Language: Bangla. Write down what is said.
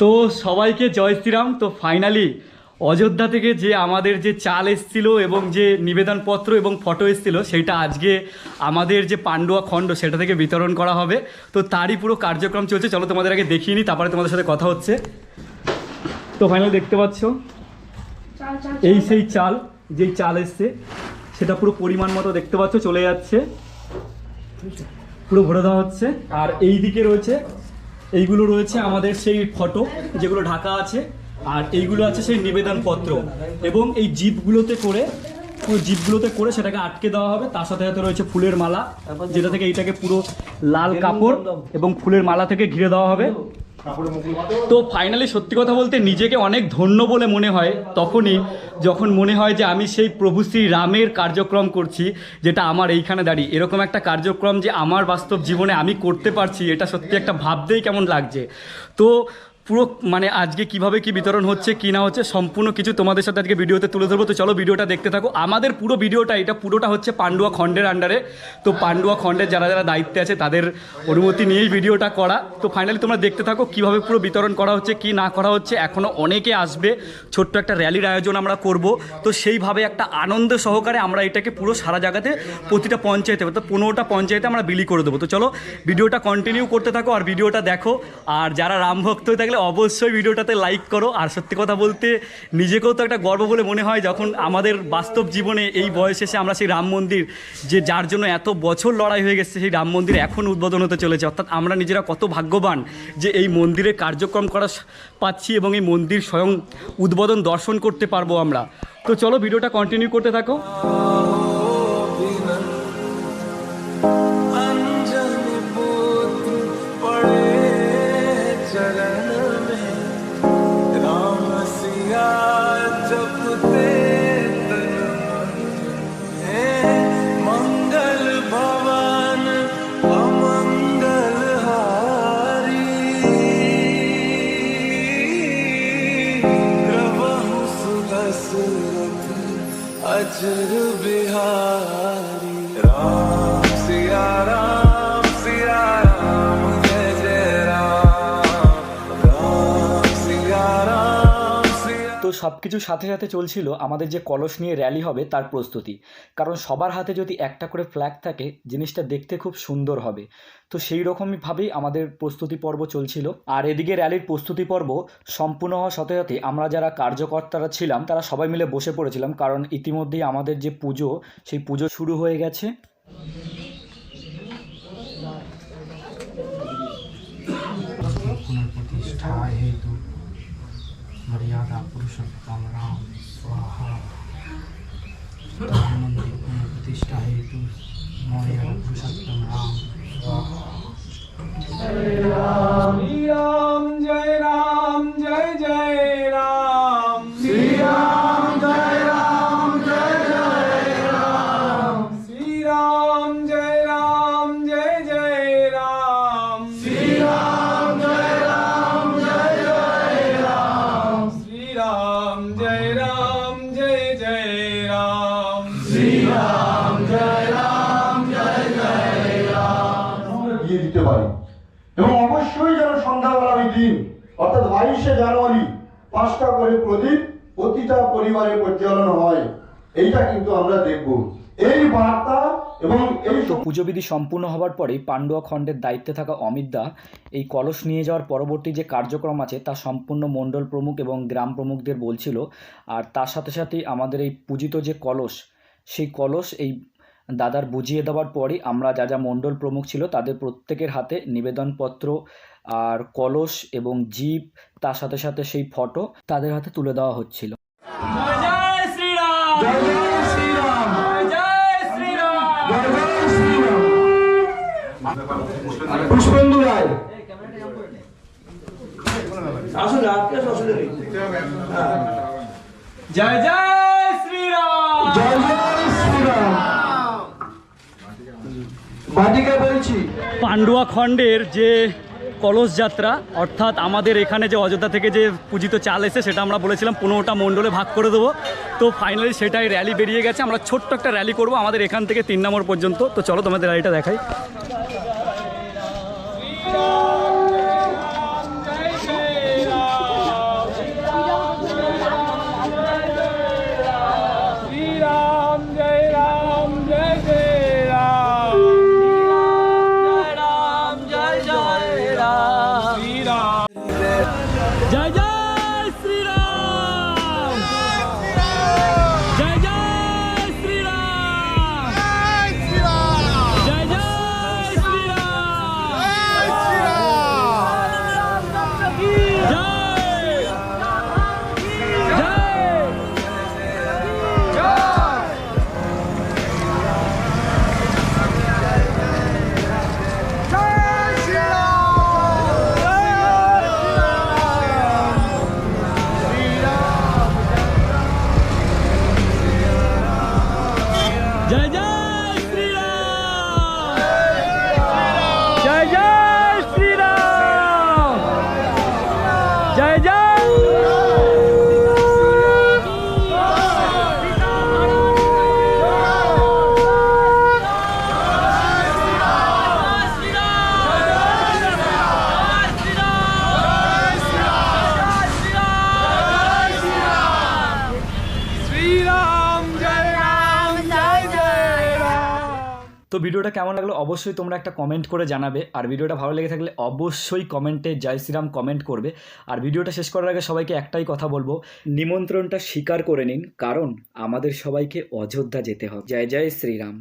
তো সবাইকে জয় শ্রীরাম। তো ফাইনালি অযোধ্যা থেকে যে আমাদের যে চাল এসছিল এবং যে নিবেদনপত্র এবং ফটো এসছিল সেটা আজকে আমাদের যে পান্ডুয়া খণ্ড সেটা থেকে বিতরণ করা হবে। তো তারই পুরো কার্যক্রম চলছে। চলো তোমাদের আগে দেখিয়ে নিই তারপরে তোমাদের সাথে কথা হচ্ছে। তো ফাইনালি দেখতে পাচ্ছ? এই সেই চাল যেই চাল এসছে সেটা পুরো পরিমাণ মতো দেখতে পাচ্ছ চলে যাচ্ছে। পুরো ভরে দেওয়া হচ্ছে। আর এই দিকে রয়েছে এইগুলো রয়েছে আমাদের সেই ফটো যেগুলো ঢাকা আছে। আর এইগুলো আছে সেই নিবেদনপত্র। এবং এই জিপগুলোতে করে, পুরো জিপগুলোতে করে সেটাকে আটকে দেওয়া হবে। তার সাথে সাথে রয়েছে ফুলের মালা, যেটা থেকে এইটাকে পুরো লাল কাপড় এবং ফুলের মালা থেকে ঘিরে দেওয়া হবে। তো ফাইনালি সত্যি কথা বলতে নিজেকে অনেক ধন্য বলে মনে হয়। তখনই যখন মনে হয় যে আমি সেই প্রভু শ্রী রামের কার্যক্রম করছি, যেটা আমার এইখানে দাঁড়িয়ে। এরকম একটা কার্যক্রম যে আমার বাস্তব জীবনে আমি করতে পারছি, এটা সত্যি একটা ভাবতেই কেমন লাগছে। তো পুরো মানে আজকে কীভাবে কি বিতরণ হচ্ছে, কি না হচ্ছে, সম্পূর্ণ কিছু তোমাদের সাথে আজকে ভিডিওতে তুলে ধরবো। তো চলো ভিডিওটা দেখতে থাকো। আমাদের পুরো ভিডিওটা, এটা পুরোটা হচ্ছে পান্ডুয়া খণ্ডের আন্ডারে তো পান্ডুয়া খণ্ডের যারা যারা দায়িত্বে আছে, তাদের অনুমতি নিয়েই ভিডিওটা করা। তো ফাইনালি তোমরা দেখতে থাকো কীভাবে পুরো বিতরণ করা হচ্ছে, কি না করা হচ্ছে। এখনও অনেকে আসবে। ছোট্ট একটা র্যালির আয়োজন আমরা করব। তো সেইভাবে একটা আনন্দ সহকারে আমরা এটাকে পুরো সারা জায়গাতে প্রতিটা পঞ্চায়েতে, অর্থাৎ পনেরোটা পঞ্চায়েতে আমরা বিলি করে দেবো। তো চলো ভিডিওটা কন্টিনিউ করতে থাকো আর ভিডিওটা দেখো। আর যারা রামভক্ত হয়ে থাকলে অবশ্যই ভিডিওটাতে লাইক করো। আর সত্যি কথা বলতে, নিজেকেও তো একটা গর্ব বলে মনে হয় যখন আমাদের বাস্তব জীবনে এই বয়স এসে আমরা সেই রাম মন্দির, যে যার জন্য এত বছর লড়াই হয়ে গেছে, সেই রাম মন্দির এখন উদ্বোধন হতে চলেছে। অর্থাৎ আমরা নিজেরা কত ভাগ্যবান যে এই মন্দিরে কার্যক্রম করা পাচ্ছি এবং এই মন্দির স্বয়ং উদ্বোধন দর্শন করতে পারব আমরা। তো চলো ভিডিওটা কন্টিনিউ করতে থাকো। अजर बिहारी राम সব কিছুর সাথে সাথে চলছিল, আমাদের যে কলস নিয়ে র্যালি হবে তার প্রস্তুতি। কারণ সবার হাতে যদি একটা করে ফ্ল্যাগ থাকে, জিনিসটা দেখতে খুব সুন্দর হবে। তো সেই রকমইভাবেই আমাদের প্রস্তুতি পর্ব চলছিল। আর এদিকে র্যালির প্রস্তুতি পর্ব সম্পূর্ণ হওয়ার সাথে সাথে আমরা যারা কার্যকর্তারা ছিলাম, তারা সবাই মিলে বসে পড়েছিলাম। কারণ ইতিমধ্যেই আমাদের যে পুজো, সেই পুজো শুরু হয়ে গেছে। প্রতিষ্ঠা হেতু। मर्यादा पुरुषोत्तम राम स्वाहा। मंदिर पुनः प्रतिष्ठा हेतु मर्यादा पुरुषोत्तम राम स्वाहा। জানুয়ারি, পাঁচটা করে প্রদীপ প্রতিটা পরিবারে পরিচালন হয়। এইটা কিন্তু আমরা দেখব। এই বার্তা এবং এই পুজোবিধি সম্পূর্ণ হবার পরেই পান্ডুয়া খণ্ডের দায়িত্বে থাকা অমিত দা এই কলস নিয়ে যাওয়ার পরবর্তী যে কার্যক্রম আছে, তা সম্পূর্ণ মণ্ডল প্রমুখ এবং গ্রাম প্রমুখদের বলছিল। আর তার সাথে সাথেই আমাদের এই পূজিত যে কলস, সেই কলস এই দাদার বুঝিয়ে দেওয়ার পরই আমরা যা যা মণ্ডল প্রমুখ ছিল, তাদের প্রত্যেকের হাতে নিবেদনপত্র আর কলস এবং জিপ তার সাথে সাথে সেই ফটো তাদের হাতে তুলে দেওয়া হচ্ছিল। জয় শ্রীরাম। জয় শ্রীরাম। জয় শ্রীরাম। জয় জয় শ্রীরাম। জয় জয় শ্রীরাম। বাটিকে বলছি। পান্ডুয়া খণ্ডের যে কলস যাত্রা, অর্থাৎ আমাদের এখানে যে অযোধ্যা থেকে যে পূজিত চাল এসে, সেটা আমরা বলেছিলাম, পনেরোটা মণ্ডলে ভাগ করে দেবো। তো ফাইনালি সেটাই র্যালি বেরিয়ে গেছে। আমরা ছোট্ট একটা র্যালি করব আমাদের এখান থেকে তিন নম্বর পর্যন্ত। তো চলো তোমাদের র্যালিটা দেখাই। জয় জয় তো ভিডিওটা কেমন লাগল অবশ্যই তোমরা একটা কমেন্ট করে জানাবে। আর ভিডিওটা ভালো লেগে থাকলে অবশ্যই কমেন্টে জয় শ্রীরাম কমেন্ট করবে। আর ভিডিওটা শেষ করার আগে সবাইকে একটাই কথা বলব, নিমন্ত্রণটা স্বীকার করে নিন, কারণ আমাদের সবাইকে অযোধ্যা যেতে হবে। জয় জয় শ্রীরাম।